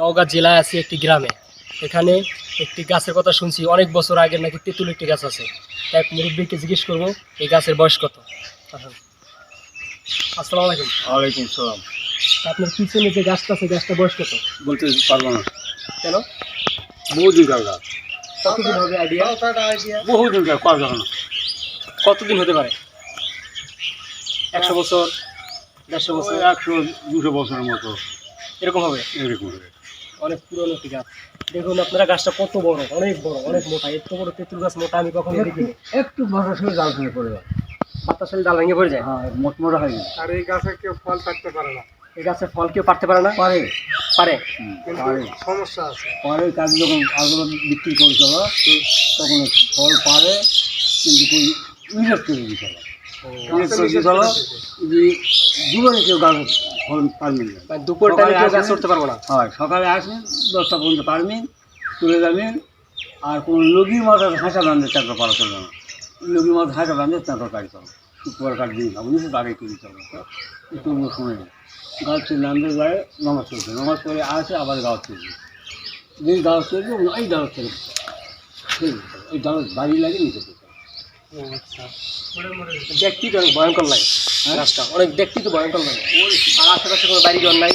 নওগাঁ জেলায় আছে একটি গ্রামে। এখানে একটি গাছের কথা শুনছি অনেক বছর আগে নাকি তেঁতুল একটি গাছ আছে। এক মুরব্বীকে জিজ্ঞেস করব এই গাছের বয়স কত। আসসালামু আলাইকুম। ওয়ালাইকুম সালাম। আপনার পিছনে যে গাছটা আছে গাছটা বয়স কত? বলতে পারব না। কেন? বহুদিন কাল গাছ কতদিন হবে আইডিয়া বহুদিন কাল কর না। কতদিন হতে পারে? একশো বছর দেড়শো বছর? একশো দুশো বছরের মতো। এরকম হবে? এরকম হবে। অনেক পুরনো একটি গাছ দেখুন আপনারা গাছটা কত বড় অনেক বড় অনেক মোটা। এত বড় তেঁতুল গাছ মোটা আমি কখনো দেখিনি। একটু বছর শুনে জাল ফেলে পড়ে যায়। বাতাস হলে ডাল ভেঙে পড়ে যায়? হ্যাঁ মোট মোটা হয় না আর এই গাছে কেউ ফল কাটতে পারে না। এই গাছের ফল কেউ পারতে পারে না? পারে। পারে? পারে। সমস্যা আছে। পরে কাজ যখন আগুলো বিক্রি করেছিল তখন ফল পারে কিন্তু কোন ইনভেস্ট করে দিতে হবে ইনভেস্ট করে দিতে হবে যে জীবনে কেউ গাছ মানে দুপুর টাইমে কেউ গাছ সকালে পারব না? হয় সকালে আসেন দশটা পর্যন্ত পারবেন চলে যাবেন আর কোনো লগির মাথার হাঁসা বান্ধে চাকর করা চলবে না। লগির মাথার হাঁসা বান্ধে চাকর কাটি চলবে শুক্রবার কাট দিন আপনি শুধু আগে করে চলবে। একটু সময় নেই। গাছ নামতে যায় নামাজ চলছে নামাজ পড়ে আসে আবার গাছ চলবে যে গাছ চলবে এই গাছ চলবে এই গাছ বাড়ি লাগে নিচে চলবে দেখতে তো অনেক ভয়ঙ্কর লাগে রাস্তা। অনেক দেখতেই তো ভয়ঙ্কর লাগে। আর আশেপাশে কোনো বাড়ি ঘর নাই?